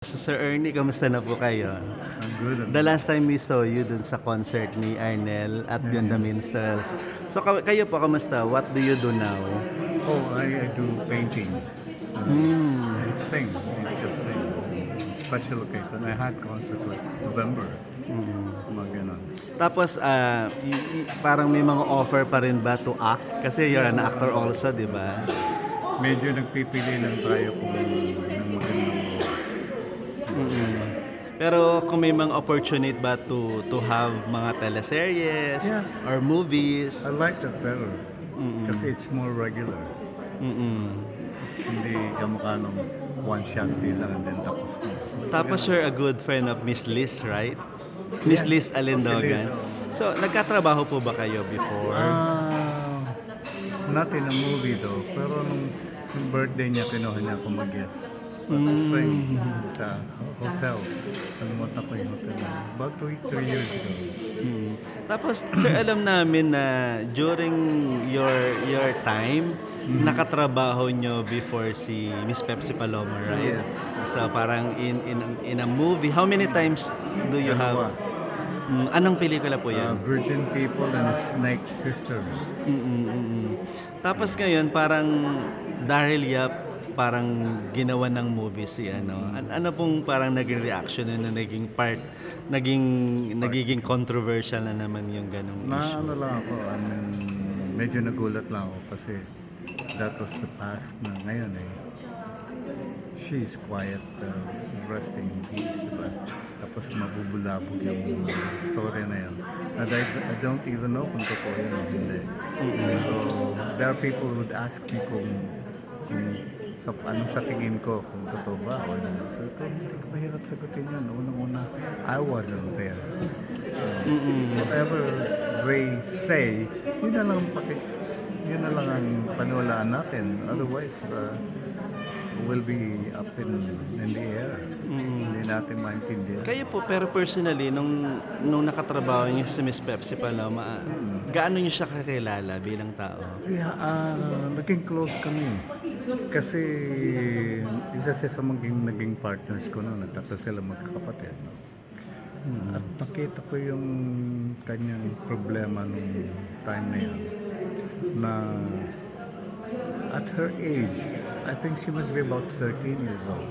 So, Sir Ernie, kamusta na po kayo? I'm good. The last time we saw you dun sa concert ni Arnel at yun the Minstrels. So ka- kayo po, kamusta? What do you do now? Oh, I, I do painting. Uh, Hmm. I sing. I just sing. Special occasion. I had concert like November. Mga ganon. Tapos, ah, y- y- parang may mga offer pa rin ba to act? Kasi you're an actor also, di ba? Medyo nagpipili lang tayo kung Pero kung may mga opportunity ba to to have mga teleseries Yeah. or movies? I like that better. Kasi it's more regular. Mm-mm. Hindi kamukha nung one shot din lang and then tapos. Tapos you're a good friend of Miss Liz, right? Miss Yeah. Liz Alindogan. Liz, oo. So, nagkatrabaho po ba kayo before? Ah, not in a movie though. Pero nung, nung birthday niya, kinuha niya ako mag-guest. Mm. Friends sa hotel. Nalimutan ko yung hotel. About two, three years ago. Hmm. Tapos, sir, alam namin na during your your time, nakatrabaho nyo before si Miss Pepsi Paloma, right? So, parang in in in a movie, how many times do you have? Mm, anong pelikula po Uh, yan? Virgin People and Snake Sisters. Mm-mm-mm. Tapos ngayon, parang Daryl Yap, parang ginawa ng movie si ano. An- ano pong parang naging reaction na naging part, naging nagiging controversial na naman yung ganong Na issue. ano lang ako, mean, medyo nagulat lang ako kasi that was the past na ngayon eh. She's quiet, uh, resting in peace, diba? Tapos mabubulabog yung story na yun. And I, I don't even know kung totoo yun o hindi. So, there are people who would ask me kung, kung sa, anong sa tingin ko, kung totoo ba o hindi. So, ito, mahirap sagutin yun. Unang-una, I wasn't there. Whatever they say, yun na lang paki, yun na lang ang paniwalaan natin. Otherwise, uh, will be up in, in the air. Hindi natin maintindihan. Kayo po, pero personally, nung, nung nakatrabaho niyo sa Miss Pepsi Paloma, ah, gaano niyo siya kakilala bilang tao? Yeah, ah, naging close kami. Kasi isa siya sa maging naging partners ko noon. Tatlo sila magkakapatid. At nakita ko yung kanyang problema nung time na yun. Na at her age, I think she must be about 13 years old.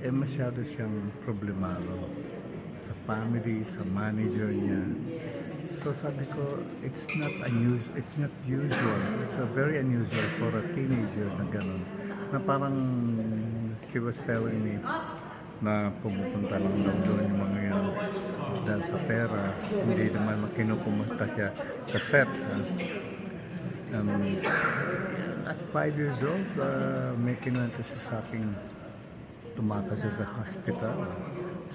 Eh masyado siyang problemado sa family, sa manager niya. So sabi ko, it's not unusual, it's not usual. It's a very unusual for a teenager na gano'n. Na parang she was telling me na pumupunta lang daw doon yung mga yan dahil sa pera. Hindi naman kinukumusta siya sa set. ha. Um, at five years old, uh, may kinuwento siya sa aking tumata siya sa hospital.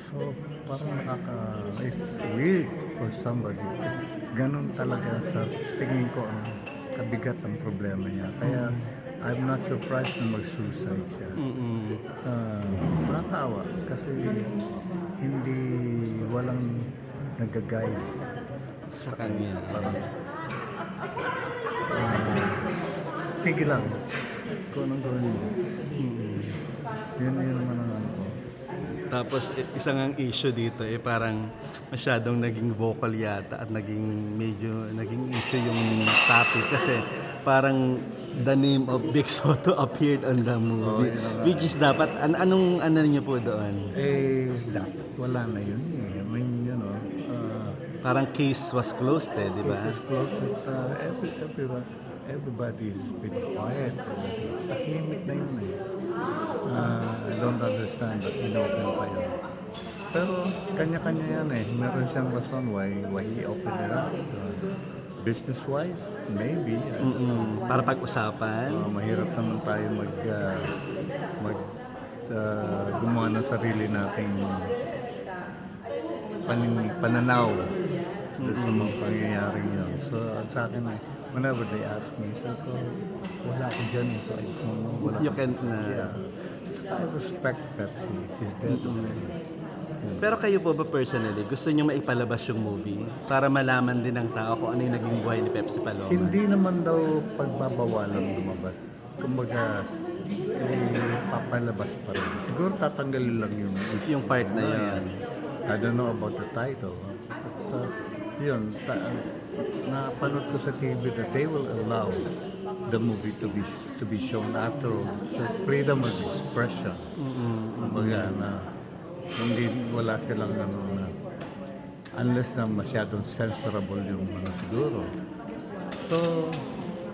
So, parang nakaka... It's weird for somebody. Ganon talaga sa tingin ko ang kabigat ang problema niya. Kaya, I'm not surprised na mag-suicide siya. Mm-mm. Uh, nakakaawa kasi hindi walang nagagaya. Sa kanya. Parang, ah, sige lang. Kung anong gawin mo. Yun yun naman ang ano ko. Tapos isang ang issue dito eh parang masyadong naging vocal yata at naging medyo naging issue yung topic kasi parang the name of Big Soto appeared on the movie. Oh, na. Which is dapat an anong ano niyo po doon? Eh, wala na yun eh. I mean, you know, uh, Parang case was closed eh, di ba? it's close with, uh, every, everyone, everybody's been quiet. Tahimik na yun eh. Understand but inopen pa yun. Pero kanya-kanya yan eh. Meron siyang rason why, why he opened it up. Uh, business-wise, maybe. Mm-mm. Para pag-usapan. Uh, mahirap naman tayo mag uh, mag uh, gumawa ng sarili nating panin, pananaw dun sa mga pangyayaring yun. So, sa akin, whenever they ask me, so ko, wala ko dyan. eh. So, I don't know. Wala You can't na. Yeah. Respect dead already. Pero kayo po ba personally, gusto niyo maipalabas yung movie para malaman din ng tao kung ano yung naging buhay ni Pepsi Paloma? Hindi naman daw pagbabawalan lumabas. Kumbaga, eh, papalabas pa rin. Siguro tatanggalin lang yung Yung part na yun. I don't know about the title. But, uh, yun, ta- napanood ko sa TV that they will allow the movie to be to be shown after all. So freedom of expression. Kumbaga na hindi wala silang ano na unless na masyadong censorable yung ano siguro. So,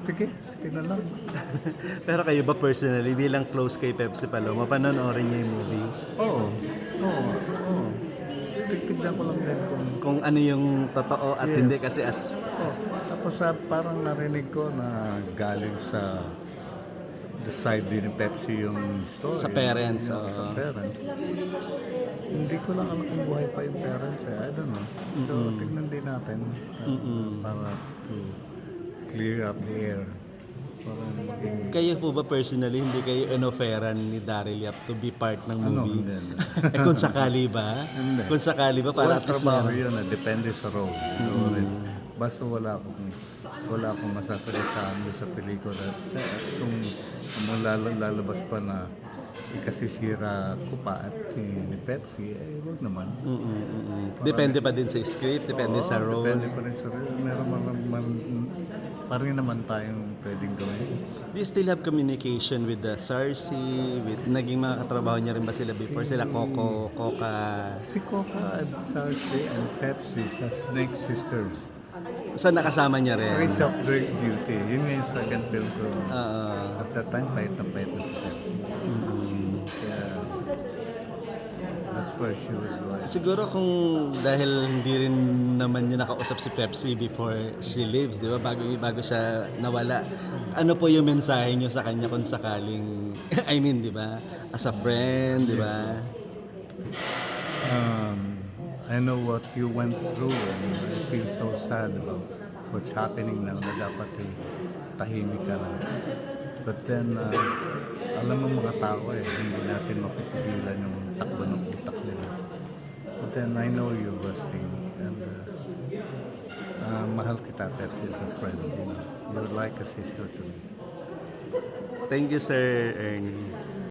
sige, na lang. Pero kayo ba personally, bilang close kay Pepsi Paloma, panonoorin niyo yung movie? Oo, oo, oo. Tignan ko lang din kung Kung ano yung totoo at Yeah. hindi kasi as... Oh, tapos ah, parang narinig ko na galing sa the side din ni Pepsi yung story. Sa parents, Yung Sa oo. parents. Hindi ko lang alam kung buhay pa yung parents eh. I don't know. So, tignan din natin uh, para to clear up the air. Kayo po ba personally, hindi kayo inoferan ni Daryl Yap to be part ng Ano, movie? hindi, hindi. eh kung sakali ba? Hindi. Kung sakali ba, para Wala at least trabaho meron- yun, ah, depende sa role. So, basta wala akong wala akong masasalitaan doon sa pelikula. Eh, Kung kung lalo, lalabas pa na ikasisira ko pa at si ni Pepsi, eh wag naman. Mm, mm, mm, mm. Depende pa din sa script, depende sa role. Depende pa rin sa role. Meron man, man, parang naman tayong pwedeng gawin. Do you still have communication with the Sarsi, with naging mga katrabaho niya rin ba sila before? Sila Coco, Coca... Si Coca at Sarsi and Pepsi sa Snake Sisters. So nakasama niya rin? Three Self-Drinks Beauty. Yun yung second film ko. Oo. At that time, pahit na pahit na she was. Siguro kung dahil hindi rin naman niya nakausap si Pepsi before she leaves, di ba? Bago, bago siya nawala. Ano po yung mensahe niyo sa kanya kung sakaling, I mean, di ba? As a friend, di ba? Um, I know what you went through and I feel so sad about what's happening now na dapat eh, tahimik ka lang. But then, uh, alam mo mga tao eh, hindi natin mapipigilan then I know you're rusting and uh, uh, mahal kita as a friend. You know? You're like a sister to me. Thank you, Sir.